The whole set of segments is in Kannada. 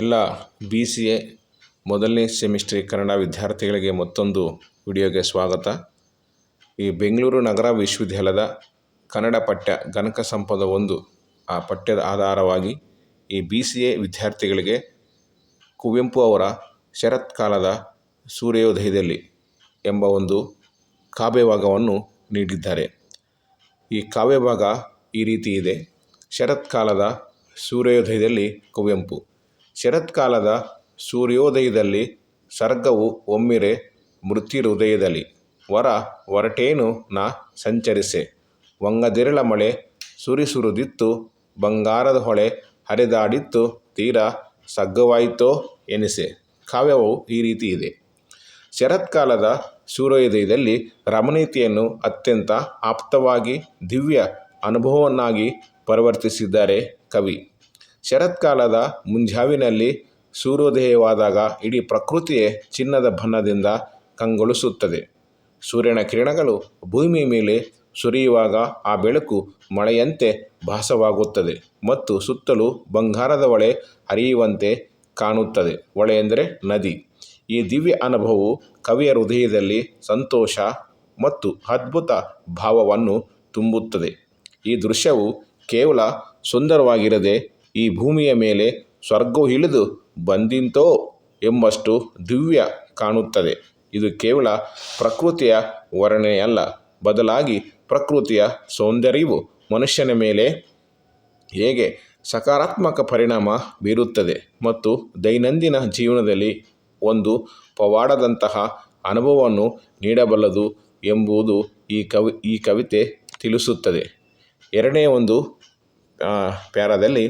ಎಲ್ಲ ಬಿ ಸಿ ಎ ಮೊದಲನೇ ಸೆಮಿಸ್ಟ್ರಿ ಕನ್ನಡ ವಿದ್ಯಾರ್ಥಿಗಳಿಗೆ ಮತ್ತೊಂದು ವಿಡಿಯೋಗೆ ಸ್ವಾಗತ. ಈ ಬೆಂಗಳೂರು ನಗರ ವಿಶ್ವವಿದ್ಯಾಲಯದ ಕನ್ನಡ ಪಠ್ಯ ಗಣಕ ಸಂಪದ ಒಂದು ಆ ಪಠ್ಯದ ಆಧಾರವಾಗಿ ಈ ಬಿ ಸಿ ಎ ವಿದ್ಯಾರ್ಥಿಗಳಿಗೆ ಕುವೆಂಪು ಅವರ ಶರತ್ಕಾಲದ ಸೂರ್ಯೋದಯದಲ್ಲಿ ಎಂಬ ಒಂದು ಕಾವ್ಯಭಾಗವನ್ನು ನೀಡಿದ್ದಾರೆ. ಈ ಕಾವ್ಯಭಾಗ ಈ ರೀತಿ ಇದೆ. ಶರತ್ಕಾಲದ ಸೂರ್ಯೋದಯದಲ್ಲಿ ಕುವೆಂಪು. ಶರತ್ಕಾಲದ ಸೂರ್ಯೋದಯದಲ್ಲಿ ಸರ್ಗವು ಒಮ್ಮೆರೆ ಮೃತ್ಯುಹೃದಯದಲ್ಲಿ. ವರ ಹೊರಟೇನು ನಾ ಸಂಚರಿಸೆ. ವಂಗದಿರಳ ಮಳೆ ಸುರಿಸುರಿದಿತ್ತು, ಬಂಗಾರದ ಹೊಳೆ ಹರಿದಾಡಿತ್ತು, ತೀರ ಸಗ್ಗವಾಯಿತೋ ಎನಿಸೆ. ಕಾವ್ಯವು ಈ ರೀತಿ ಇದೆ. ಶರತ್ಕಾಲದ ಸೂರ್ಯೋದಯದಲ್ಲಿ ರಮಣೀಯತೆಯನ್ನು ಅತ್ಯಂತ ಆಪ್ತವಾಗಿ ದಿವ್ಯ ಅನುಭವವನ್ನಾಗಿ ಪರಿವರ್ತಿಸಿದ್ದಾರೆ ಕವಿ. ಶರತ್ಕಾಲದ ಮುಂಜಾವಿನಲ್ಲಿ ಸೂರ್ಯೋದಯವಾದಾಗ ಇಡೀ ಪ್ರಕೃತಿಯೇ ಚಿನ್ನದ ಬಣ್ಣದಿಂದ ಕಂಗೊಳಿಸುತ್ತದೆ. ಸೂರ್ಯನ ಕಿರಣಗಳು ಭೂಮಿ ಮೇಲೆ ಸುರಿಯುವಾಗ ಆ ಬೆಳಕು ಮಳೆಯಂತೆ ಭಾಸವಾಗುತ್ತದೆ ಮತ್ತು ಸುತ್ತಲೂ ಬಂಗಾರದ ಹೊಳೆ ಹರಿಯುವಂತೆ ಕಾಣುತ್ತದೆ. ಹೊಳೆ ಎಂದರೆ ನದಿ. ಈ ದಿವ್ಯ ಅನುಭವವು ಕವಿಯ ಹೃದಯದಲ್ಲಿ ಸಂತೋಷ ಮತ್ತು ಅದ್ಭುತ ಭಾವವನ್ನು ತುಂಬುತ್ತದೆ. ಈ ದೃಶ್ಯವು ಕೇವಲ ಸುಂದರವಾಗಿರದೆ ಈ ಭೂಮಿಯ ಮೇಲೆ ಸ್ವರ್ಗವು ಇಳಿದು ಬಂದಿಂತೋ ಎಂಬಷ್ಟು ದಿವ್ಯ ಕಾಣುತ್ತದೆ. ಇದು ಕೇವಲ ಪ್ರಕೃತಿಯ ವರ್ಣನೆಯಲ್ಲ ಬದಲಾಗಿ ಪ್ರಕೃತಿಯ ಸೌಂದರ್ಯವು ಮನುಷ್ಯನ ಮೇಲೆ ಹೇಗೆ ಸಕಾರಾತ್ಮಕ ಪರಿಣಾಮ ಬೀರುತ್ತದೆ ಮತ್ತು ದೈನಂದಿನ ಜೀವನದಲ್ಲಿ ಒಂದು ಪವಾಡದಂತಹ ಅನುಭವವನ್ನು ನೀಡಬಲ್ಲದು ಎಂಬುದು ಈ ಕವಿ, ಈ ಕವಿತೆ ತಿಳಿಸುತ್ತದೆ. ಎರಡನೇ ಒಂದು ಪ್ಯಾರಾದಲ್ಲಿ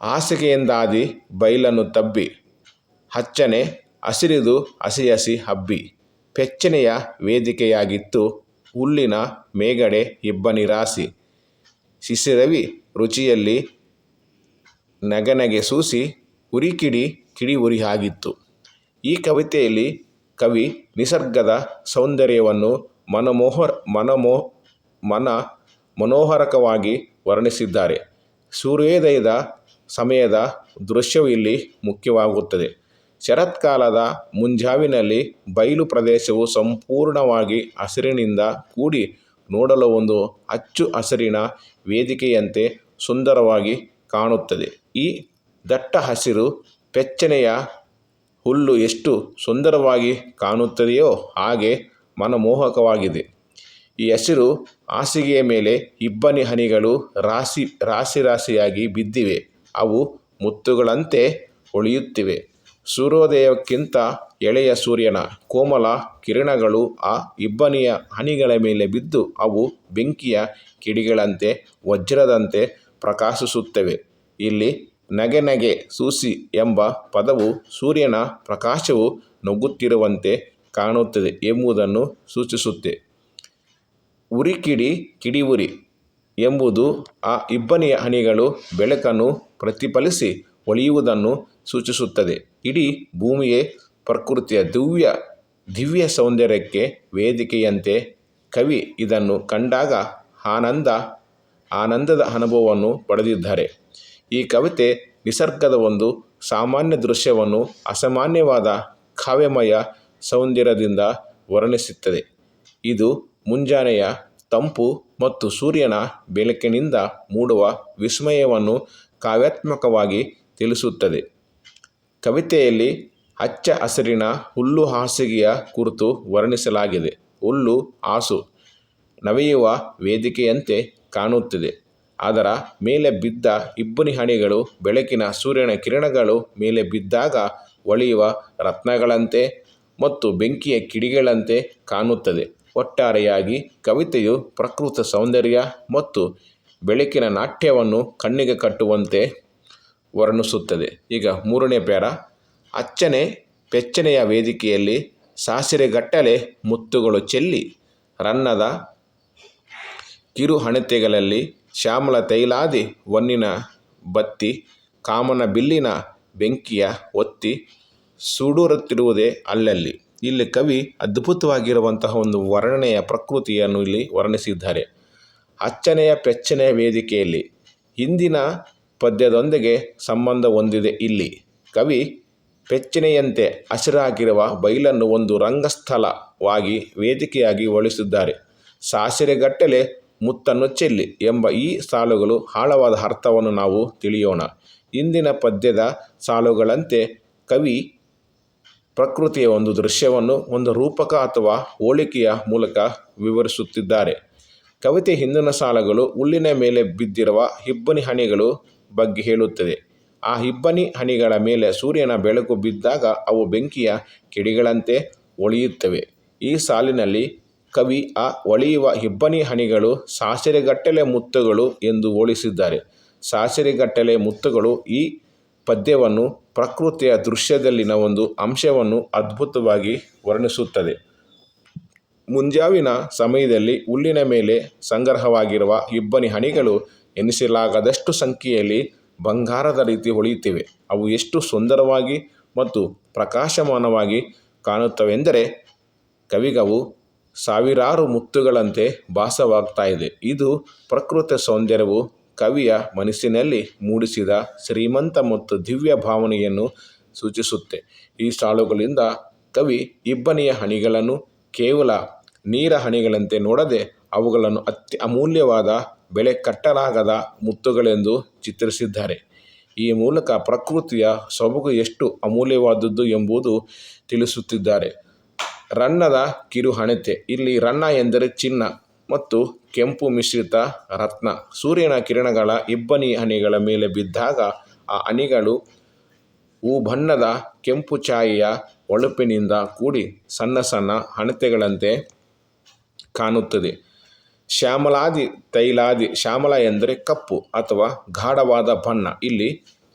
ಹಾಸಿಗೆಯಿಂದಾದಿ ಬೈಲನ್ನು ತಬ್ಬಿ, ಹಚ್ಚನೆ, ಹಸಿರಿದು ಹಸಿ ಹಸಿ ಹಬ್ಬಿ ಪೆಚ್ಚನೆಯ ವೇದಿಕೆಯಾಗಿತ್ತು ಹುಲ್ಲಿನ ಮೇಗಡೆ ಇಬ್ಬನಿ ರಾಸಿ. ಶಿಶಿರವಿ ರುಚಿಯಲ್ಲಿ ನಗನಗೆ ಸೂಸಿ ಉರಿಕಿಡಿ ಕಿಡಿ ಉರಿ ಆಗಿತ್ತು ಈ ಕವಿತೆಯಲ್ಲಿ ಕವಿ ನಿಸರ್ಗದ ಸೌಂದರ್ಯವನ್ನು ಮನಮೋಹರ್ ಮನಮೋ ಮನ ಮನೋಹರಕವಾಗಿ ವರ್ಣಿಸಿದ್ದಾರೆ. ಸೂರ್ಯೋದಯದ ಸಮಯದ ದೃಶ್ಯವು ಇಲ್ಲಿ ಮುಖ್ಯವಾಗುತ್ತದೆ. ಶರತ್ಕಾಲದ ಮುಂಜಾವಿನಲ್ಲಿ ಬಯಲು ಪ್ರದೇಶವು ಸಂಪೂರ್ಣವಾಗಿ ಹಸಿರಿನಿಂದ ಕೂಡಿ ನೋಡಲು ಒಂದು ಅಚ್ಚು ಹಸಿರಿನ ವೇದಿಕೆಯಂತೆ ಸುಂದರವಾಗಿ ಕಾಣುತ್ತದೆ. ಈ ದಟ್ಟ ಹಸಿರು ಪೆಚ್ಚನೆಯ ಹುಲ್ಲು ಎಷ್ಟು ಸುಂದರವಾಗಿ ಕಾಣುತ್ತದೆಯೋ ಹಾಗೆ ಮನಮೋಹಕವಾಗಿದೆ. ಈ ಹಸಿರು ಹಾಸಿಗೆಯ ಮೇಲೆ ಇಬ್ಬನಿ ಹನಿಗಳು ರಾಶಿ ರಾಶಿ ರಾಶಿಯಾಗಿ ಬಿದ್ದಿವೆ. ಅವು ಮುತ್ತುಗಳಂತೆ ಹೊಳೆಯುತ್ತಿವೆ ಸೂರ್ಯೋದಯಕ್ಕಿಂತ ಎಳೆಯ ಸೂರ್ಯನ ಕೋಮಲ ಕಿರಣಗಳು ಆ ಇಬ್ಬನಿಯ ಹನಿಗಳ ಮೇಲೆ ಬಿದ್ದು ಅವು ಬೆಂಕಿಯ ಕಿಡಿಗಳಂತೆ ವಜ್ರದಂತೆ ಪ್ರಕಾಶಿಸುತ್ತವೆ. ಇಲ್ಲಿ ನಗೆ ನಗೆ ಸೂಸಿ ಎಂಬ ಪದವು ಸೂರ್ಯನ ಪ್ರಕಾಶವು ನುಗ್ಗುತ್ತಿರುವಂತೆ ಕಾಣುತ್ತದೆ ಎಂಬುದನ್ನು ಸೂಚಿಸುತ್ತೆ. ಉರಿಕಿಡಿ ಉರಿ ಎಂಬುದು ಆ ಇಬ್ಬನಿಯ ಹನಿಗಳು ಬೆಳಕನ್ನು ಪ್ರತಿಫಲಿಸಿ ಒಳಿಯುವುದನ್ನು ಸೂಚಿಸುತ್ತದೆ. ಇಡೀ ಭೂಮಿಯೇ ಪ್ರಕೃತಿಯ ದಿವ್ಯ ದಿವ್ಯ ಸೌಂದರ್ಯಕ್ಕೆ ವೇದಿಕೆಯಂತೆ. ಕವಿ ಇದನ್ನು ಕಂಡಾಗ ಆನಂದ, ಆನಂದದ ಅನುಭವವನ್ನು ಪಡೆದಿದ್ದಾರೆ. ಈ ಕವಿತೆ ನಿಸರ್ಗದ ಒಂದು ಸಾಮಾನ್ಯ ದೃಶ್ಯವನ್ನು ಅಸಾಮಾನ್ಯವಾದ ಕಾವ್ಯಮಯ ಸೌಂದರ್ಯದಿಂದ ವರ್ಣಿಸುತ್ತದೆ. ಇದು ಮುಂಜಾನೆಯ ತಂಪು ಮತ್ತು ಸೂರ್ಯನ ಬೆಳಕಿನಿಂದ ಮೂಡುವ ವಿಸ್ಮಯವನ್ನು ಕಾವ್ಯಾತ್ಮಕವಾಗಿ ತಿಳಿಸುತ್ತದೆ. ಕವಿತೆಯಲ್ಲಿ ಹಚ್ಚ ಹಸಿರಿನ ಹುಲ್ಲು ಹಾಸಿಗೆಯ ಕುರಿತು ವರ್ಣಿಸಲಾಗಿದೆ. ಹುಲ್ಲು, ಹಾಸು ನವೆಯುವ ವೇದಿಕೆಯಂತೆ ಕಾಣುತ್ತಿದೆ. ಅದರ ಮೇಲೆ ಬಿದ್ದ ಇಬ್ಬನಿ ಹಣಿಗಳು, ಬೆಳಕಿನ ಸೂರ್ಯನ ಕಿರಣಗಳು ಮೇಲೆ ಬಿದ್ದಾಗ ಹೊಳೆಯುವ ರತ್ನಗಳಂತೆ ಮತ್ತು ಬೆಂಕಿಯ ಕಿಡಿಗಳಂತೆ ಕಾಣುತ್ತದೆ. ಒಟ್ಟಾರೆಯಾಗಿ ಕವಿತೆಯು ಪ್ರಕೃತ ಸೌಂದರ್ಯ ಮತ್ತು ಬೆಳಕಿನ ನಾಟ್ಯವನ್ನು ಕಣ್ಣಿಗೆ ಕಟ್ಟುವಂತೆ ವರ್ಣಿಸುತ್ತದೆ. ಈಗ ಮೂರನೇ ಪ್ಯಾರ, ಅಚ್ಚನೆ ಪೆಚ್ಚನೆಯ ವೇದಿಕೆಯಲ್ಲಿ ಸಾಸಿರೆಗಟ್ಟಲೆ ಮುತ್ತುಗಳು ಚೆಲ್ಲಿ ರನ್ನದ ಕಿರು ಹಣತೆಗಳಲ್ಲಿ ಶ್ಯಾಮಲ ತೈಲಾದಿ ಹೊನ್ನಿನ ಬತ್ತಿ, ಕಾಮನ ಬಿಲ್ಲಿನ ಬೆಂಕಿಯ ಒತ್ತಿ ಸುಡುರುತ್ತಿರುವುದೇ ಅಲ್ಲಲ್ಲಿ. ಇಲ್ಲಿ ಕವಿ ಅದ್ಭುತವಾಗಿರುವಂತಹ ಒಂದು ವರ್ಣನೆಯ ಪ್ರಕೃತಿಯನ್ನು ಇಲ್ಲಿ ವರ್ಣಿಸಿದ್ದಾರೆ. ಅಚ್ಚನೆಯ ಪೆಚ್ಚನೆಯ ವೇದಿಕೆಯಲ್ಲಿ ಹಿಂದಿನ ಪದ್ಯದೊಂದಿಗೆ ಸಂಬಂಧ ಹೊಂದಿದೆ ಇಲ್ಲಿ. ಕವಿ ಪೆಚ್ಚನೆಯಂತೆ ಹಸಿರಾಗಿರುವ ಬಯಲನ್ನು ಒಂದು ರಂಗಸ್ಥಳವಾಗಿ ವೇದಿಕೆಯಾಗಿ ಒಳಿಸಿದ್ದಾರೆ ಸಾಸಿರೆಗಟ್ಟಲೆ ಮುತ್ತನ್ನು ಚೆಲ್ಲಿ ಎಂಬ ಈ ಸಾಲುಗಳು ಆಳವಾದ ಅರ್ಥವನ್ನು ನಾವು ತಿಳಿಯೋಣ. ಇಂದಿನ ಪದ್ಯದ ಸಾಲುಗಳಂತೆ ಕವಿ ಪ್ರಕೃತಿಯ ಒಂದು ದೃಶ್ಯವನ್ನು, ಒಂದು ರೂಪಕ ಅಥವಾ ಹೋಲಿಕೆಯ ಮೂಲಕ ವಿವರಿಸುತ್ತಿದ್ದಾರೆ. ಕವಿತೆ ಹಿಂದಿನ ಸಾಲುಗಳು ಹುಲ್ಲಿನ ಮೇಲೆ ಬಿದ್ದಿರುವ ಇಬ್ಬನಿ ಹನಿಗಳು ಬಗ್ಗೆ ಹೇಳುತ್ತದೆ. ಆ ಇಬ್ಬನಿ ಹನಿಗಳ ಮೇಲೆ ಸೂರ್ಯನ ಬೆಳಕು ಬಿದ್ದಾಗ ಅವು ಬೆಂಕಿಯ ಕಿಡಿಗಳಂತೆ ಒಳಿಯುತ್ತವೆ. ಈ ಸಾಲಿನಲ್ಲಿ ಕವಿ ಆ ಒಳಿಯುವ ಇಬ್ಬನಿ ಹನಿಗಳು ಸಾಸಿರೆಗಟ್ಟಲೆ ಮುತ್ತುಗಳು ಎಂದು ಹೋಲಿಸಿದ್ದಾರೆ. ಸಾಸಿರೆಗಟ್ಟಲೆ ಮುತ್ತುಗಳು ಈ ಪದ್ಯವನ್ನು ಪ್ರಕೃತಿಯ ದೃಶ್ಯದಲ್ಲಿನ ಒಂದು ಅಂಶವನ್ನು ಅದ್ಭುತವಾಗಿ ವರ್ಣಿಸುತ್ತದೆ. ಮುಂಜಾವಿನ ಸಮಯದಲ್ಲಿ ಹುಲ್ಲಿನ ಮೇಲೆ ಸಂಗ್ರಹವಾಗಿರುವ ಇಬ್ಬನಿ ಹನಿಗಳು ಎನಿಸಲಾಗದಷ್ಟು ಸಂಖ್ಯೆಯಲ್ಲಿ ಬಂಗಾರದ ರೀತಿ ಹೊಳೆಯುತ್ತಿವೆ. ಅವು ಎಷ್ಟು ಸುಂದರವಾಗಿ ಮತ್ತು ಪ್ರಕಾಶಮಾನವಾಗಿ ಕಾಣುತ್ತವೆಂದರೆ ಕವಿಗವು ಸಾವಿರಾರು ಮುತ್ತುಗಳಂತೆ ಭಾಸವಾಗ್ತಾ ಇದೆ. ಇದು ಪ್ರಕೃತಿ ಸೌಂದರ್ಯವು ಕವಿಯ ಮನಸ್ಸಿನಲ್ಲಿ ಮೂಡಿಸಿದ ಶ್ರೀಮಂತ ಮತ್ತು ದಿವ್ಯ ಭಾವನೆಯನ್ನು ಸೂಚಿಸುತ್ತೆ. ಈ ಸಾಲುಗಳಿಂದ ಕವಿ ಇಬ್ಬನಿಯ ಹನಿಗಳನ್ನು ಕೇವಲ ನೀರ ಹನಿಗಳಂತೆ ನೋಡದೆ ಅವುಗಳನ್ನು ಅತ್ಯ ಅಮೂಲ್ಯವಾದ ಬೆಳೆ ಕಟ್ಟಲಾಗದ ಮುತ್ತುಗಳೆಂದು ಚಿತ್ರಿಸಿದ್ದಾರೆ. ಈ ಮೂಲಕ ಪ್ರಕೃತಿಯ ಸೊಬಗು ಎಷ್ಟು ಅಮೂಲ್ಯವಾದದ್ದು ಎಂಬುದು ತಿಳಿಸುತ್ತಿದ್ದಾರೆ. ರನ್ನದ ಕಿರುಹಣತೆ, ಇಲ್ಲಿ ರನ್ನ ಎಂದರೆ ಚಿನ್ನ ಮತ್ತು ಕೆಂಪು ಮಿಶ್ರಿತ ರತ್ನ. ಸೂರ್ಯನ ಕಿರಣಗಳ ಇಬ್ಬನಿ ಹನಿಗಳ ಮೇಲೆ ಬಿದ್ದಾಗ ಆ ಹನಿಗಳು ಹೂಬಣ್ಣದ ಕೆಂಪು ಛಾಯೆಯ ಹೊಳಪಿನಿಂದ ಕೂಡಿ ಸಣ್ಣ ಸಣ್ಣ ಹಣತೆಗಳಂತೆ ಕಾಣುತ್ತದೆ. ಶ್ಯಾಮಲಾದಿ ತೈಲಾದಿ ಶ್ಯಾಮಲ ಎಂದರೆ ಕಪ್ಪು ಅಥವಾ ಗಾಢವಾದ ಬಣ್ಣ. ಇಲ್ಲಿ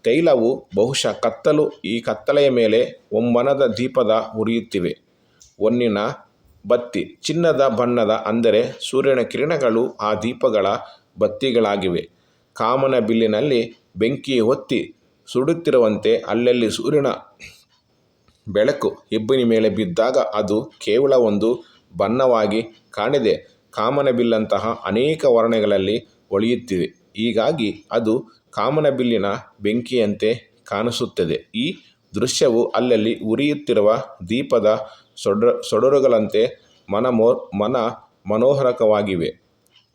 ತೈಲವು ಬಹುಶಃ ಕತ್ತಲು, ಈ ಕತ್ತಲೆಯ ಮೇಲೆ ಒಂಬನದ ದೀಪದ ಉರಿಯುತ್ತಿವೆ ಹೊನ್ನಿನ ಬತ್ತಿ, ಚಿನ್ನದ ಬಣ್ಣದ ಅಂದರೆ ಸೂರ್ಯನ ಕಿರಣಗಳು ಆ ದೀಪಗಳ ಬತ್ತಿಗಳಾಗಿವೆ. ಕಾಮನ ಬಿಲ್ಲಿನಲ್ಲಿ ಬೆಂಕಿ ಹೊತ್ತಿ ಸುಡುತ್ತಿರುವಂತೆ ಅಲ್ಲಲ್ಲಿ ಸೂರ್ಯನ ಬೆಳಕು ಇಬ್ಬನಿ ಮೇಲೆ ಬಿದ್ದಾಗ ಅದು ಕೇವಲ ಒಂದು ಬಣ್ಣವಾಗಿ ಕಾಣದೆ. ಕಾಮನಬಿಲ್ಲಂತಹ ಅನೇಕ ವರ್ಣಗಳಲ್ಲಿ ಒಳಿಯುತ್ತಿದೆ. ಹೀಗಾಗಿ ಅದು ಕಾಮನಬಿಲ್ಲಿನ ಬೆಂಕಿಯಂತೆ ಕಾಣಿಸುತ್ತದೆ. ಈ ದೃಶ್ಯವು ಅಲ್ಲಲ್ಲಿ ಉರಿಯುತ್ತಿರುವ ದೀಪದ ಸೊಡ್ರ, ಸೊಡರುಗಳಂತೆ ಮನಮೋ ಮನ ಮನೋಹರಕವಾಗಿವೆ.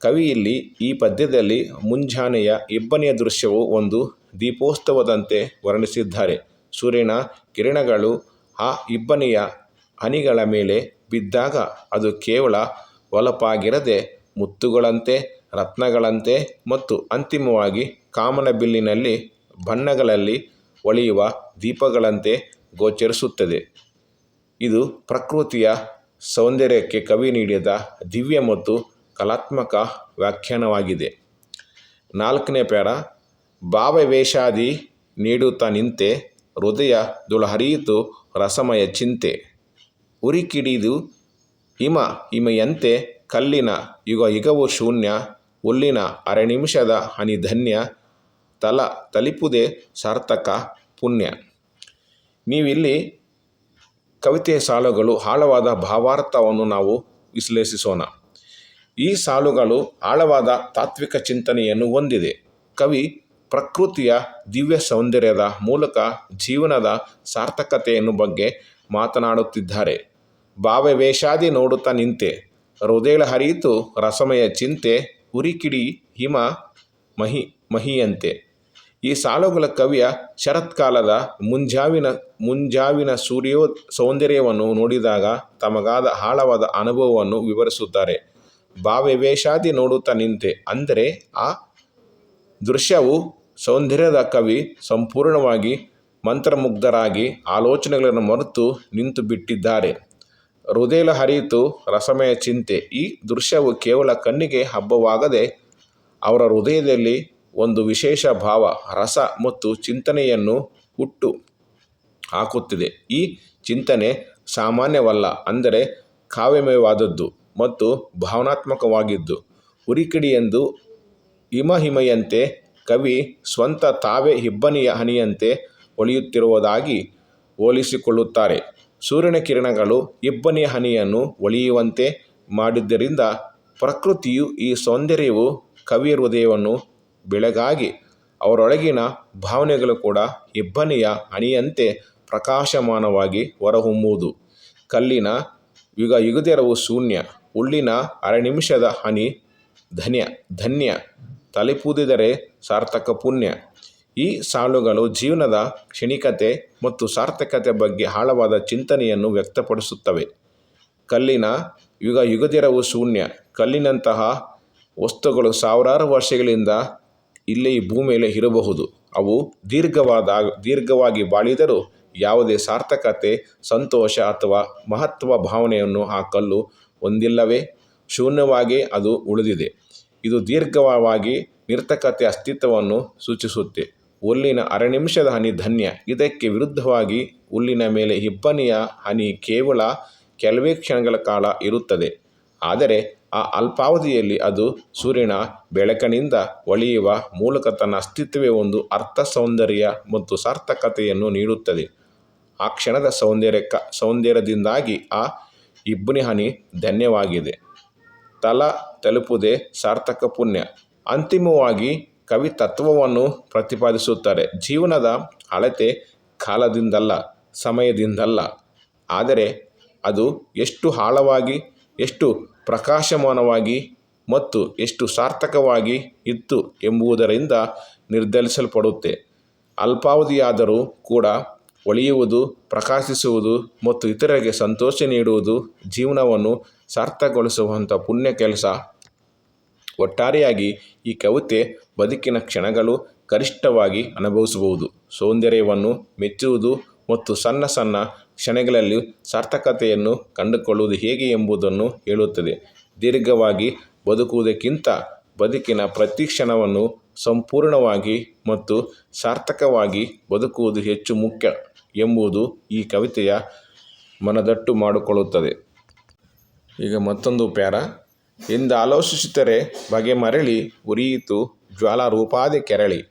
ಕವಿಯಲ್ಲಿ ಈ ಪದ್ಯದಲ್ಲಿ ಮುಂಜಾನೆಯ ಇಬ್ಬನಿಯ ದೃಶ್ಯವು ಒಂದು ದೀಪೋತ್ಸವದಂತೆ ವರ್ಣಿಸಿದ್ದಾರೆ. ಸೂರ್ಯನ ಕಿರಣಗಳು ಆ ಇಬ್ಬನಿಯ ಹನಿಗಳ ಮೇಲೆ ಬಿದ್ದಾಗ ಅದು ಕೇವಲ ಒಲಪಾಗಿರದೆ ಮುತ್ತುಗಳಂತೆ, ರತ್ನಗಳಂತೆ ಮತ್ತು ಅಂತಿಮವಾಗಿ ಕಾಮನಬಿಲ್ಲಿನಲ್ಲಿ ಬಣ್ಣಗಳಲ್ಲಿ ಹೊಳೆಯುವ ದೀಪಗಳಂತೆ ಗೋಚರಿಸುತ್ತದೆ. ಇದು ಪ್ರಕೃತಿಯ ಸೌಂದರ್ಯಕ್ಕೆ ಕವಿ ನೀಡಿದ ದಿವ್ಯ ಮತ್ತು ಕಲಾತ್ಮಕ ವ್ಯಾಖ್ಯಾನವಾಗಿದೆ. ನಾಲ್ಕನೇ ಪ್ಯಾರ, ಭಾವವೇಷಾದಿ ನೀಡುತ್ತಾ ನಿಂತೆ ಹೃದಯ ದುಳಹರಿಯಿತು ರಸಮಯ ಚಿಂತೆ. ಉರಿಕಿಡಿದು ಹಿಮ ಹಿಮೆಯಂತೆ ಕಲ್ಲಿನ ಯುಗ ಯುಗವು ಶೂನ್ಯ, ಹುಲ್ಲಿನ ಅರೆ ನಿಮಿಷದ ಹನಿ ಧನ್ಯ ತಲ ತಲಿಪುದೇ ಸಾರ್ಥಕ ಪುಣ್ಯ. ನೀವಿಲ್ಲಿ ಕವಿತೆಯ ಸಾಲುಗಳು ಆಳವಾದ ಭಾವಾರ್ಥವನ್ನು ನಾವು ವಿಶ್ಲೇಷಿಸೋಣ. ಈ ಸಾಲುಗಳು ಆಳವಾದ ತಾತ್ವಿಕ ಚಿಂತನೆಯನ್ನು ಹೊಂದಿದೆ. ಕವಿ ಪ್ರಕೃತಿಯ ದಿವ್ಯ ಸೌಂದರ್ಯದ ಮೂಲಕ ಜೀವನದ ಸಾರ್ಥಕತೆಯನ್ನು ಬಗ್ಗೆ ಮಾತನಾಡುತ್ತಿದ್ದಾರೆ. ಭಾವವೇಷಾದಿ ನೋಡುತ್ತಾ ನಿಂತೆ. ಹೃದಯ ಹರಿಯಿತು ರಸಮಯ ಚಿಂತೆ, ಉರಿಕಿಡಿ ಹಿಮ ಮಹಿ ಮಹಿಯಂತೆ. ಈ ಸಾಲುಗಳ ಕವಿಯ ಶರತ್ಕಾಲದ ಮುಂಜಾವಿನ ಮುಂಜಾವಿನ ಸೂರ್ಯೋ ಸೌಂದರ್ಯವನ್ನು ನೋಡಿದಾಗ ತಮಗಾದ ಆಳವಾದ ಅನುಭವವನ್ನು ವಿವರಿಸುತ್ತಾರೆ. ಭಾವವೇಷಾದಿ ನೋಡುತ್ತಾ ನಿಂತೆ. ಅಂದರೆ ಆ ದೃಶ್ಯವು ಸೌಂದರ್ಯದ ಕವಿ ಸಂಪೂರ್ಣವಾಗಿ ಮಂತ್ರಮುಗ್ಧರಾಗಿ ಆಲೋಚನೆಗಳನ್ನು ಮರೆತು ನಿಂತು ಬಿಟ್ಟಿದ್ದಾರೆ. ಹೃದಯಲ ಹರಿಯಿತು ರಸಮಯ ಚಿಂತೆ. ಈ ದೃಶ್ಯವು ಕೇವಲ ಕಣ್ಣಿಗೆ ಹಬ್ಬವಾಗದೆ ಅವರ ಹೃದಯದಲ್ಲಿ ಒಂದು ವಿಶೇಷ ಭಾವ, ರಸ ಮತ್ತು ಚಿಂತನೆಯನ್ನು ಹುಟ್ಟು ಹಾಕುತ್ತಿದೆ. ಈ ಚಿಂತನೆ ಸಾಮಾನ್ಯವಲ್ಲ, ಅಂದರೆ ಕಾವ್ಯಮಯವಾದದ್ದು ಮತ್ತು ಭಾವನಾತ್ಮಕವಾಗಿದ್ದು. ಉರಿಕಿಡಿ ಎಂದು ಹಿಮಹಿಮೆಯಂತೆ ಕವಿ ಸ್ವಂತ ತಾವೇ ಇಬ್ಬನಿಯ ಹನಿಯಂತೆ ಒಳಿಯುತ್ತಿರುವುದಾಗಿ ಹೋಲಿಸಿಕೊಳ್ಳುತ್ತಾರೆ. ಸೂರ್ಯನ ಕಿರಣಗಳು ಇಬ್ಬನಿಯ ಹನಿಯನ್ನು ಒಳಿಯುವಂತೆ ಮಾಡಿದ್ದರಿಂದ ಪ್ರಕೃತಿಯು ಈ ಸೌಂದರ್ಯವು ಕವಿಯ ಹೃದಯವನ್ನು ಬೆಳಗಾಗಿ ಅವರೊಳಗಿನ ಭಾವನೆಗಳು ಕೂಡ ಇಬ್ಬನಿಯ ಅಣಿಯಂತೆ ಪ್ರಕಾಶಮಾನವಾಗಿ ಹೊರಹೊಮ್ಮುವುದು. ಕಲ್ಲಿನ ಯುಗ ಯುಗದೆರವು ಶೂನ್ಯ ಉಳ್ಳಿನ ಅರೆನಿಮಿಷದ ಹನಿ ಧನ್ಯ ಧನ್ಯ, ತಲೆಪೂದಿದರೆ ಸಾರ್ಥಕ ಪುಣ್ಯ. ಈ ಸಾಲುಗಳು ಜೀವನದ ಕ್ಷಣಿಕತೆ ಮತ್ತು ಸಾರ್ಥಕತೆ ಬಗ್ಗೆ ಆಳವಾದ ಚಿಂತನೆಯನ್ನು ವ್ಯಕ್ತಪಡಿಸುತ್ತವೆ. ಕಲ್ಲಿನ ಯುಗ ಯುಗದಿರವು ಶೂನ್ಯ, ಕಲ್ಲಿನಂತಹ ವಸ್ತುಗಳು ಸಾವಿರಾರು ವರ್ಷಗಳಿಂದ ಇಲ್ಲೇ ಈ ಮೇಲೆ ಇರಬಹುದು. ಅವು ದೀರ್ಘವಾದ, ದೀರ್ಘವಾಗಿ ಬಾಳಿದರೂ ಯಾವುದೇ ಸಾರ್ಥಕತೆ, ಸಂತೋಷ ಅಥವಾ ಮಹತ್ವ ಭಾವನೆಯನ್ನು ಆ ಕಲ್ಲು ಹೊಂದಿಲ್ಲವೇ? ಶೂನ್ಯವಾಗಿ ಅದು ಉಳಿದಿದೆ. ಇದು ದೀರ್ಘವಾಗಿ ನಿರ್ತಕತೆ ಅಸ್ತಿತ್ವವನ್ನು ಸೂಚಿಸುತ್ತೆ. ಹುಲ್ಲಿನ ಅರೆನಿಮಿಷದ ಹನಿ ಧನ್ಯ. ಇದಕ್ಕೆ ವಿರುದ್ಧವಾಗಿ ಹುಲ್ಲಿನ ಮೇಲೆ ಇಬ್ಬನಿಯ ಹನಿ ಕೇವಲ ಕೆಲವೇ ಕ್ಷಣಗಳ ಕಾಲ ಇರುತ್ತದೆ. ಆದರೆ ಆ ಅಲ್ಪಾವಧಿಯಲ್ಲಿ ಅದು ಸೂರ್ಯನ ಬೆಳಕಿನಿಂದ ಒಳಿಯುವ ಮೂಲಕ ತನ್ನ ಅಸ್ತಿತ್ವವೇ ಒಂದು ಅರ್ಥ ಸೌಂದರ್ಯ ಮತ್ತು ಸಾರ್ಥಕತೆಯನ್ನು ನೀಡುತ್ತದೆ. ಆ ಕ್ಷಣದ ಸೌಂದರ್ಯಕ ಸೌಂದರ್ಯದಿಂದಾಗಿ ಆ ಇಬ್ಬನಿ ಹನಿ ಧನ್ಯವಾಗಿದೆ. ತಲ ತಲುಪುವುದೇ ಸಾರ್ಥಕ ಪುಣ್ಯ. ಅಂತಿಮವಾಗಿ ಕವಿ ತತ್ವವನ್ನು ಪ್ರತಿಪಾದಿಸುತ್ತಾರೆ. ಜೀವನದ ಅಳತೆ ಕಾಲದಿಂದಲ್ಲ, ಸಮಯದಿಂದಲ್ಲ. ಆದರೆ ಅದು ಎಷ್ಟು ಆಳವಾಗಿ, ಎಷ್ಟು ಪ್ರಕಾಶಮಾನವಾಗಿ ಮತ್ತು ಎಷ್ಟು ಸಾರ್ಥಕವಾಗಿ ಇತ್ತು ಎಂಬುದರಿಂದ ನಿರ್ಧರಿಸಲ್ಪಡುತ್ತೆ. ಅಲ್ಪಾವಧಿಯಾದರೂ ಕೂಡ ಒಳಿಯುವುದು ಪ್ರಕಾಶಿಸುವುದು ಮತ್ತು ಇತರರಿಗೆ ಸಂತೋಷ ನೀಡುವುದು ಜೀವನವನ್ನು ಸಾರ್ಥಕಗೊಳಿಸುವಂಥ ಪುಣ್ಯ ಕೆಲಸ. ಒಟ್ಟಾರೆಯಾಗಿ ಈ ಕವಿತೆ ಬದುಕಿನ ಕ್ಷಣಗಳು ಗರಿಷ್ಠವಾಗಿ ಅನುಭವಿಸಬಹುದು. ಸೌಂದರ್ಯವನ್ನು ಮೆಚ್ಚುವುದು ಮತ್ತು ಸಣ್ಣ ಸಣ್ಣ ಕ್ಷಣಗಳಲ್ಲಿ ಸಾರ್ಥಕತೆಯನ್ನು ಕಂಡುಕೊಳ್ಳುವುದು ಹೇಗೆ ಎಂಬುದನ್ನು ಹೇಳುತ್ತದೆ. ದೀರ್ಘವಾಗಿ ಬದುಕುವುದಕ್ಕಿಂತ ಬದುಕಿನ ಪ್ರತಿ ಕ್ಷಣವನ್ನು ಸಂಪೂರ್ಣವಾಗಿ ಮತ್ತು ಸಾರ್ಥಕವಾಗಿ ಬದುಕುವುದು ಹೆಚ್ಚು ಮುಖ್ಯ ಎಂಬುದು ಈ ಕವಿತೆಯ ಮನದಟ್ಟು ಮಾಡಿಕೊಳ್ಳುತ್ತದೆ. ಈಗ ಮತ್ತೊಂದು ಪ್ಯಾರ. ಎಂದಾಲೋಚಿಸಿದರೆ ಬಗೆ ಮರಳಿ ಉರಿಯಿತು ಜ್ವಾಲಾರೂಪಾದಿ ಕೆರಳಿ.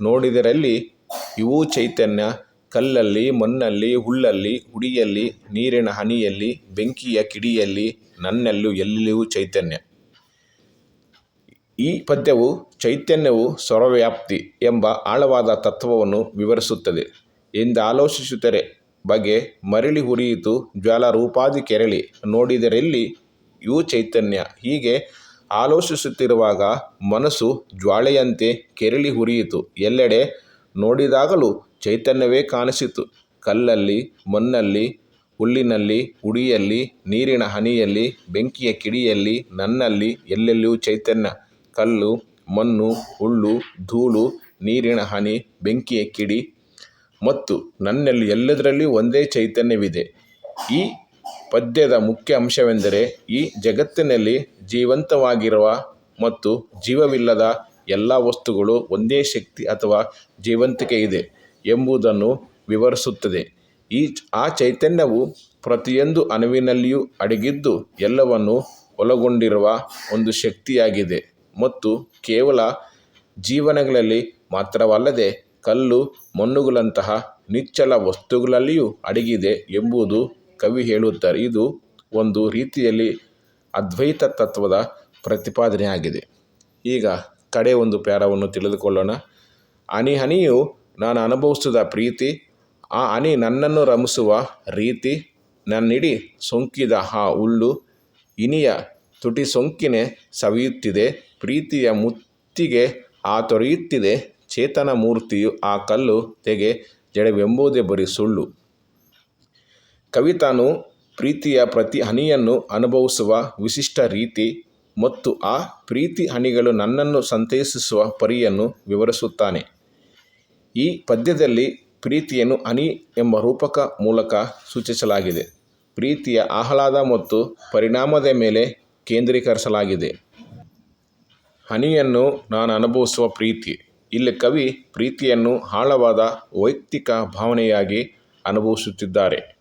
ನೋಡಿದರಲ್ಲಿ ಇವು ಚೈತನ್ಯ ಕಲ್ಲಲ್ಲಿ, ಮಣ್ಣಲ್ಲಿ, ಹುಲ್ಲಲ್ಲಿ, ಹುಡಿಯಲ್ಲಿ, ನೀರಿನ ಹನಿಯಲ್ಲಿ, ಬೆಂಕಿಯ ಕಿಡಿಯಲ್ಲಿ, ನನ್ನಲ್ಲೂ ಎಲ್ಲಿಯೂ ಚೈತನ್ಯ. ಈ ಪದ್ಯವು ಚೈತನ್ಯವು ಸ್ವರವ್ಯಾಪ್ತಿ ಎಂಬ ಆಳವಾದ ತತ್ವವನ್ನು ವಿವರಿಸುತ್ತದೆ. ಎಂದು ಆಲೋಚಿಸುತ್ತರೆ ಬಗೆ ಮರಳಿ ಹುರಿಯಿತು, ಜ್ವಾಲ ರೂಪಾದಿ ಕೆರಳಿ ನೋಡಿದರೆಲ್ಲಿ ಇವು ಚೈತನ್ಯ. ಹೀಗೆ ಆಲೋಚಿಸುತ್ತಿರುವಾಗ ಮನಸ್ಸು ಜ್ವಾಳೆಯಂತೆ ಕೆರಳಿ ಹುರಿಯಿತು. ಎಲ್ಲೆಡೆ ನೋಡಿದಾಗಲೂ ಚೈತನ್ಯವೇ ಕಾಣಿಸಿತು. ಕಲ್ಲಲ್ಲಿ, ಮಣ್ಣಲ್ಲಿ, ಹುಲ್ಲಿನಲ್ಲಿ ಹುಡಿಯಲ್ಲಿ ನೀರಿನ ಹನಿಯಲ್ಲಿ, ಬೆಂಕಿಯ ಕಿಡಿಯಲ್ಲಿ, ನನ್ನಲ್ಲಿ, ಎಲ್ಲೆಲ್ಲಿಯೂ ಚೈತನ್ಯ. ಕಲ್ಲು, ಮಣ್ಣು, ಹುಲ್ಲು, ಧೂಳು, ನೀರಿನ ಹನಿ, ಬೆಂಕಿಯ ಕಿಡಿ ಮತ್ತು ನನ್ನಲ್ಲಿ ಎಲ್ಲದರಲ್ಲಿ ಒಂದೇ ಚೈತನ್ಯವಿದೆ. ಈ ಪದ್ಯದ ಮುಖ್ಯ ಅಂಶವೆಂದರೆ ಈ ಜಗತ್ತಿನಲ್ಲಿ ಜೀವಂತವಾಗಿರುವ ಮತ್ತು ಜೀವವಿಲ್ಲದ ಎಲ್ಲ ವಸ್ತುಗಳು ಒಂದೇ ಶಕ್ತಿ ಅಥವಾ ಜೀವಂತಿಕೆ ಇದೆ ಎಂಬುದನ್ನು ವಿವರಿಸುತ್ತದೆ. ಈ ಆ ಚೈತನ್ಯವು ಪ್ರತಿಯೊಂದು ಅಣುವಿನಲ್ಲಿಯೂ ಅಡಗಿದ್ದು ಎಲ್ಲವನ್ನು ಒಳಗೊಂಡಿರುವ ಒಂದು ಶಕ್ತಿಯಾಗಿದೆ ಮತ್ತು ಕೇವಲ ಜೀವನಗಳಲ್ಲಿ ಮಾತ್ರವಲ್ಲದೆ ಕಲ್ಲು, ಮಣ್ಣುಗಳಂತಹ ನಿಚ್ಚಲ ವಸ್ತುಗಳಲ್ಲಿಯೂ ಅಡಗಿದೆ ಎಂಬುದು ಕವಿ ಹೇಳುತ್ತಾರೆ. ಇದು ಒಂದು ರೀತಿಯಲ್ಲಿ ಅದ್ವೈತ ತತ್ವದ ಪ್ರತಿಪಾದನೆಯಾಗಿದೆ. ಈಗ ಕಡೆ ಒಂದು ಪ್ಯಾರವನ್ನು ತಿಳಿದುಕೊಳ್ಳೋಣ. ಹನಿ ಹನಿಯು ನಾನು ಅನುಭವಿಸಿದ ಪ್ರೀತಿ, ಆ ಹನಿ ನನ್ನನ್ನು ರಮಿಸುವ ರೀತಿ, ನನ್ನಿಡಿ ಸೋಂಕಿದ ಆ ಹುಲ್ಲು, ಇನಿಯ ತುಟಿ ಸೋಂಕಿನೆ ಸವಿಯುತ್ತಿದೆ, ಪ್ರೀತಿಯ ಮುತ್ತಿಗೆ ಆ ತೊರೆಯುತ್ತಿದೆ ಚೇತನ ಮೂರ್ತಿಯು ಆ ಕಲ್ಲು ತೆಗೆ ಜಡವೆಂಬುದೇ ಬರಿ ಸುಳ್ಳು. ಕವಿತಾನು ಪ್ರೀತಿಯ ಪ್ರತಿ ಹನಿಯನ್ನು ಅನುಭವಿಸುವ ವಿಶಿಷ್ಟ ರೀತಿ ಮತ್ತು ಆ ಪ್ರೀತಿ ಹನಿಗಳು ನನ್ನನ್ನು ಸಂತೈಸಿಸುವ ಪರಿಯನ್ನು ವಿವರಿಸುತ್ತಾನೆ. ಈ ಪದ್ಯದಲ್ಲಿ ಪ್ರೀತಿಯನ್ನು ಹನಿ ಎಂಬ ರೂಪಕ ಮೂಲಕ ಸೂಚಿಸಲಾಗಿದೆ. ಪ್ರೀತಿಯ ಆಹ್ಲಾದ ಮತ್ತು ಪರಿಣಾಮದ ಮೇಲೆ ಕೇಂದ್ರೀಕರಿಸಲಾಗಿದೆ. ಹನಿಯನ್ನು ನಾನು ಅನುಭವಿಸುವ ಪ್ರೀತಿ. ಇಲ್ಲಿ ಕವಿ ಪ್ರೀತಿಯನ್ನು ಆಳವಾದ ವೈಯಕ್ತಿಕ ಭಾವನೆಯಾಗಿ ಅನುಭವಿಸುತ್ತಿದ್ದಾರೆ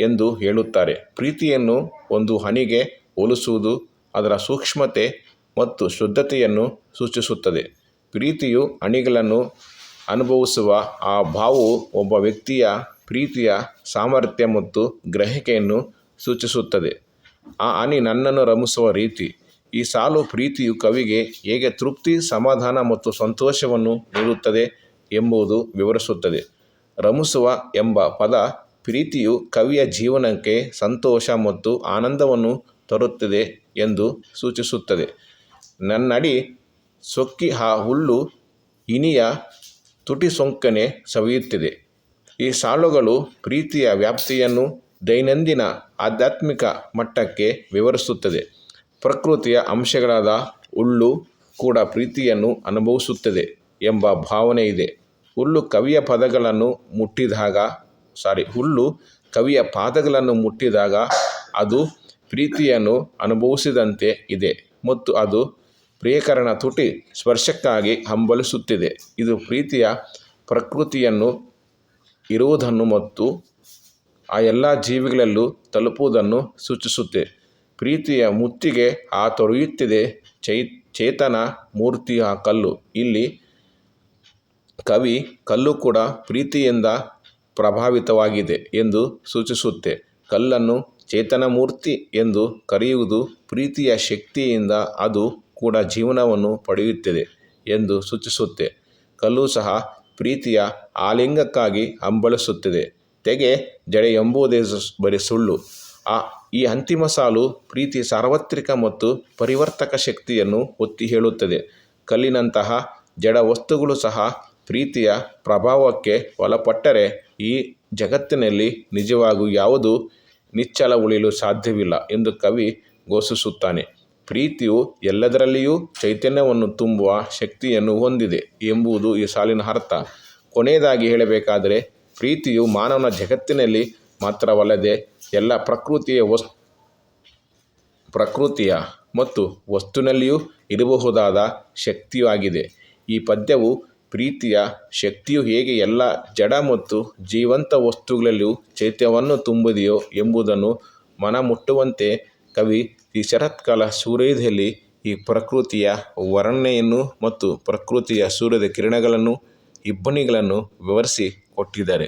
ಎಂದು ಹೇಳುತ್ತಾರೆ. ಪ್ರೀತಿಯನ್ನು ಒಂದು ಹನಿಗೆ ಹೋಲಿಸುವುದು ಅದರ ಸೂಕ್ಷ್ಮತೆ ಮತ್ತು ಶುದ್ಧತೆಯನ್ನು ಸೂಚಿಸುತ್ತದೆ. ಪ್ರೀತಿಯು ಅಣಿಗಳನ್ನು ಅನುಭವಿಸುವ ಆ ಭಾವವು ಒಬ್ಬ ವ್ಯಕ್ತಿಯ ಪ್ರೀತಿಯ ಸಾಮರ್ಥ್ಯ ಮತ್ತು ಗ್ರಹಿಕೆಯನ್ನು ಸೂಚಿಸುತ್ತದೆ. ಆ ಅಣಿ ನನ್ನನ್ನು ರಮಿಸುವ ರೀತಿ, ಈ ಸಾಲು ಪ್ರೀತಿಯು ಕವಿಗೆ ಹೇಗೆ ತೃಪ್ತಿ, ಸಮಾಧಾನ ಮತ್ತು ಸಂತೋಷವನ್ನು ನೀಡುತ್ತದೆ ಎಂಬುದು ವಿವರಿಸುತ್ತದೆ. ರಮಿಸುವ ಎಂಬ ಪದ ಪ್ರೀತಿಯು ಕವಿಯ ಜೀವನಕ್ಕೆ ಸಂತೋಷ ಮತ್ತು ಆನಂದವನ್ನು ತರುತ್ತದೆ ಎಂದು ಸೂಚಿಸುತ್ತದೆ. ನನ್ನಡಿ ಸೊಕ್ಕಿ ಆ ಹುಲ್ಲು ಇನಿಯ ತುಟಿ ಸೊಂಕನೆ ಸವಿಯುತ್ತಿದೆ. ಈ ಸಾಲುಗಳು ಪ್ರೀತಿಯ ವ್ಯಾಪ್ತಿಯನ್ನು ದೈನಂದಿನ ಆಧ್ಯಾತ್ಮಿಕ ಮಟ್ಟಕ್ಕೆ ವಿವರಿಸುತ್ತದೆ. ಪ್ರಕೃತಿಯ ಅಂಶಗಳಾದ ಹುಲ್ಲು ಕೂಡ ಪ್ರೀತಿಯನ್ನು ಅನುಭವಿಸುತ್ತದೆ ಎಂಬ ಭಾವನೆ ಇದೆ. ಹುಲ್ಲು ಕವಿಯ ಪದಗಳನ್ನು ಮುಟ್ಟಿದಾಗ ಸಾರಿ ಹುಲ್ಲು ಕವಿಯ ಪಾದಗಳನ್ನು ಮುಟ್ಟಿದಾಗ ಅದು ಪ್ರೀತಿಯನ್ನು ಅನುಭವಿಸಿದಂತೆ ಇದೆ ಮತ್ತು ಅದು ಪ್ರಿಯಕರಣ ತುಟಿ ಸ್ಪರ್ಶಕ್ಕಾಗಿ ಹಂಬಲಿಸುತ್ತಿದೆ. ಇದು ಪ್ರೀತಿಯ ಪ್ರಕೃತಿಯನ್ನು ಇರುವುದನ್ನು ಮತ್ತು ಆ ಎಲ್ಲ ಜೀವಿಗಳಲ್ಲೂ ತಲುಪುವುದನ್ನು ಸೂಚಿಸುತ್ತೆ. ಪ್ರೀತಿಯ ಮುತ್ತಿಗೆ ಆ ತೊರೆಯುತ್ತಿದೆ ಚೈ, ಚೇತನ ಮೂರ್ತಿಯ ಕಲ್ಲು. ಇಲ್ಲಿ ಕವಿ ಕಲ್ಲು ಕೂಡ ಪ್ರೀತಿಯಿಂದ ಪ್ರಭಾವಿತವಾಗಿದೆ ಎಂದು ಸೂಚಿಸುತ್ತೆ. ಕಲ್ಲನ್ನು ಚೇತನ ಮೂರ್ತಿ ಎಂದು ಕರೆಯುವುದು ಪ್ರೀತಿಯ ಶಕ್ತಿಯಿಂದ ಅದು ಕೂಡ ಜೀವನವನ್ನು ಪಡೆಯುತ್ತದೆ ಎಂದು ಸೂಚಿಸುತ್ತೆ. ಕಲ್ಲು ಸಹ ಪ್ರೀತಿಯ ಆಲಿಂಗಕ್ಕಾಗಿ ಹಂಬಲಿಸುತ್ತದೆ. ತೆಗೆ ಜಡೆ ಎಂಬುದೇ ಬರೀ ಸುಳ್ಳು. ಆ, ಈ ಅಂತಿಮ ಸಾಲು ಪ್ರೀತಿ ಸಾರ್ವತ್ರಿಕ ಮತ್ತು ಪರಿವರ್ತಕ ಶಕ್ತಿಯನ್ನು ಒತ್ತಿ ಹೇಳುತ್ತದೆ. ಕಲ್ಲಿನಂತಹ ಜಡ ವಸ್ತುಗಳು ಸಹ ಪ್ರೀತಿಯ ಪ್ರಭಾವಕ್ಕೆ ಒಳಪಟ್ಟರೆ ಈ ಜಗತ್ತಿನಲ್ಲಿ ನಿಜವಾಗೂ ಯಾವುದೂ ನಿಚ್ಚಳ ಉಳಿಯಲು ಸಾಧ್ಯವಿಲ್ಲ ಎಂದು ಕವಿ ಘೋಷಿಸುತ್ತಾನೆ. ಪ್ರೀತಿಯು ಎಲ್ಲದರಲ್ಲಿಯೂ ಚೈತನ್ಯವನ್ನು ತುಂಬುವ ಶಕ್ತಿಯನ್ನು ಹೊಂದಿದೆ ಎಂಬುದು ಈ ಸಾಲಿನ ಅರ್ಥ. ಕೊನೆಯದಾಗಿ ಹೇಳಬೇಕಾದರೆ, ಪ್ರೀತಿಯು ಮಾನವನ ಜಗತ್ತಿನಲ್ಲಿ ಮಾತ್ರವಲ್ಲದೆ ಎಲ್ಲ ಪ್ರಕೃತಿಯ ವಸ್ ಪ್ರಕೃತಿಯ ಮತ್ತು ವಸ್ತುವಿನಲ್ಲಿಯೂ ಇರಬಹುದಾದ ಶಕ್ತಿಯಾಗಿದೆ. ಈ ಪದ್ಯವು ಪ್ರೀತಿಯ ಶಕ್ತಿಯು ಹೇಗೆ ಎಲ್ಲ ಜಡ ಮತ್ತು ಜೀವಂತ ವಸ್ತುಗಳಲ್ಲಿಯೂ ಚೈತ್ಯವನ್ನು ತುಂಬಿದೆಯೋ ಎಂಬುದನ್ನು ಮನಮುಟ್ಟುವಂತೆ ಕವಿ ಈ ಶರತ್ಕಾಲ ಸೂರ್ಯೋದಯದಲ್ಲಿ ಈ ಪ್ರಕೃತಿಯ ವರ್ಣನೆಯನ್ನು ಮತ್ತು ಪ್ರಕೃತಿಯ ಸೂರ್ಯದ ಕಿರಣಗಳನ್ನು, ಇಬ್ಬನಿಗಳನ್ನು ವಿವರಿಸಿ ಕೊಟ್ಟಿದ್ದಾರೆ.